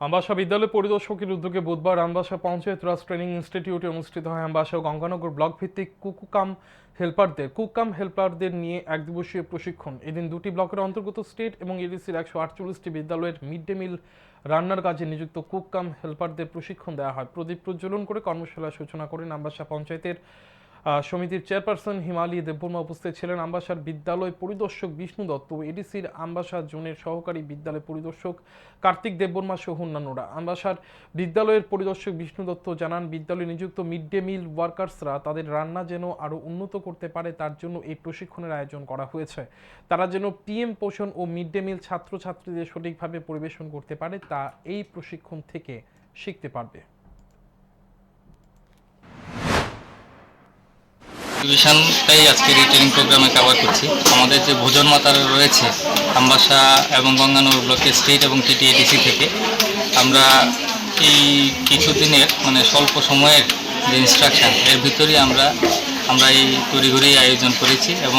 আমবাসা বিদ্যালয় পরিদর্শকের উদ্যোগে বুধবার আমবাসা পঞ্চায়েত রাজ ট্রেনিং ইনস্টিটিউটে অনুষ্ঠিত হয় আমবাসা গঙ্গানগর ব্লক ভিত্তিক কুকুকাম হেল্পারদের কুকাম হেল্পারদের নিয়ে এক দিবসীয় প্রশিক্ষণ। এদিন দুটি ব্লকের অন্তর্গত স্টেট এবং এডিসির একশো আটচল্লিশটি বিদ্যালয়ের মিড ডে মিল রান্নার কাজে নিযুক্ত কুককাম হেল্পারদের প্রশিক্ষণ দেওয়া হয়। প্রদীপ প্রজ্বলন করে কর্মশালার সূচনা করেন আমবাসা পঞ্চায়েতের সমিতির চেয়ারপারসন হিমালি দেববর্মা উপস্থিত ছিলেন। আমবাসার বিদ্যালয় পরিদর্শক বিষ্ণু দত্ত এডিসির আমবাসা জোনের সহকারী বিদ্যালয় পরিদর্শক কার্তিক দেববর্মা সহ অন্যান্যরা। আম্বাসার বিদ্যালয়ের পরিদর্শক বিষ্ণু দত্ত জানান, বিদ্যালয়ে নিযুক্ত মিড ডে মিল ওয়ার্কার্সরা তাদের রান্না যেন আরও উন্নত করতে পারে, তার জন্য এই প্রশিক্ষণের আয়োজন করা হয়েছে। তারা যেন পিএম পোষণ ও মিড ডে মিল ছাত্রছাত্রীদের সঠিকভাবে পরিবেশন করতে পারে, তা এই প্রশিক্ষণ থেকে শিখতে পারবে। ডিভিশনটাই আজকের এই ট্রেনিং প্রোগ্রামে কভার করছি। আমাদের যে ভোজন মাতার রয়েছে, আমবাসা এবং গঙ্গানগর ব্লকের স্টেট এবং টিটিএডিসি থেকে, আমরা এই কিছু দিনের মানে স্বল্প সময়ের যে ইনস্ট্রাকশান এর ভিতরেই আমরা আমরা এই তড়িঘড়ি আয়োজন করেছি এবং